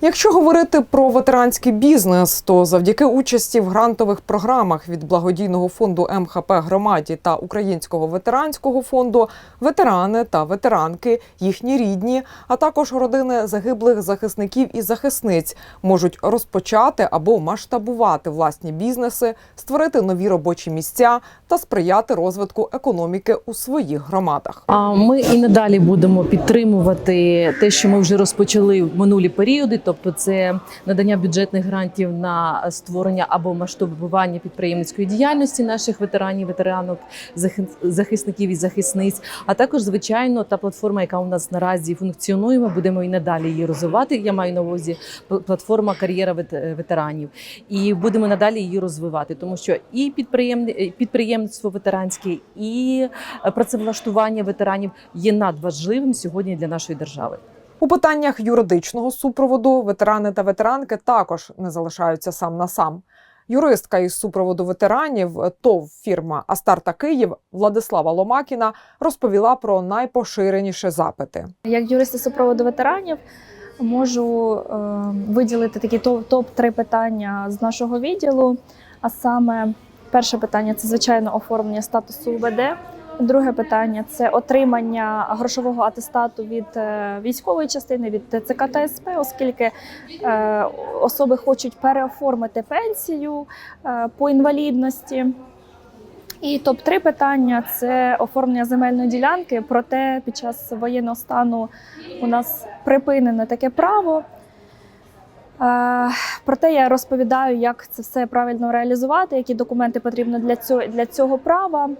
Якщо говорити про ветеранський бізнес, то завдяки участі в грантових програмах від благодійного фонду МХП громаді та Українського ветеранського фонду ветерани та ветеранки, їхні рідні, а також родини загиблих захисників і захисниць можуть розпочати або масштабувати власні бізнеси, створити нові робочі місця та сприяти розвитку економіки у своїх громадах. А ми і надалі будемо підтримувати те, що ми вже розпочали в минулі періоди, тобто це надання бюджетних грантів на створення або масштабування підприємницької діяльності наших ветеранів, ветеранок, захи- захисників і захисниць. А також, звичайно, та платформа, яка у нас наразі функціонує, ми будемо і надалі її розвивати. Я маю на увазі платформа кар'єра ветеранів, і будемо надалі її розвивати, тому що і підприєм... підприємництво ветеранське, і е, працевлаштування ветеранів є надважливим сьогодні для нашої держави. У питаннях юридичного супроводу ветерани та ветеранки також не залишаються сам на сам. Юристка із супроводу ветеранів ТОВ фірма Астарта Київ Владислава Ломакіна розповіла про найпоширеніші запити. Як юристи супроводу ветеранів можу е, виділити такі топ 3 питання з нашого відділу. А саме, перше питання це звичайно оформлення статусу УВД. Друге питання це отримання грошового атестату від е, військової частини від ТЦК та СП, оскільки е, особи хочуть переоформити пенсію е, по інвалідності. І топ 3 питання це оформлення земельної ділянки. Проте під час воєнного стану у нас припинене таке право. Проте я розповідаю, як це все правильно реалізувати, які документи потрібно для цього, для цього права.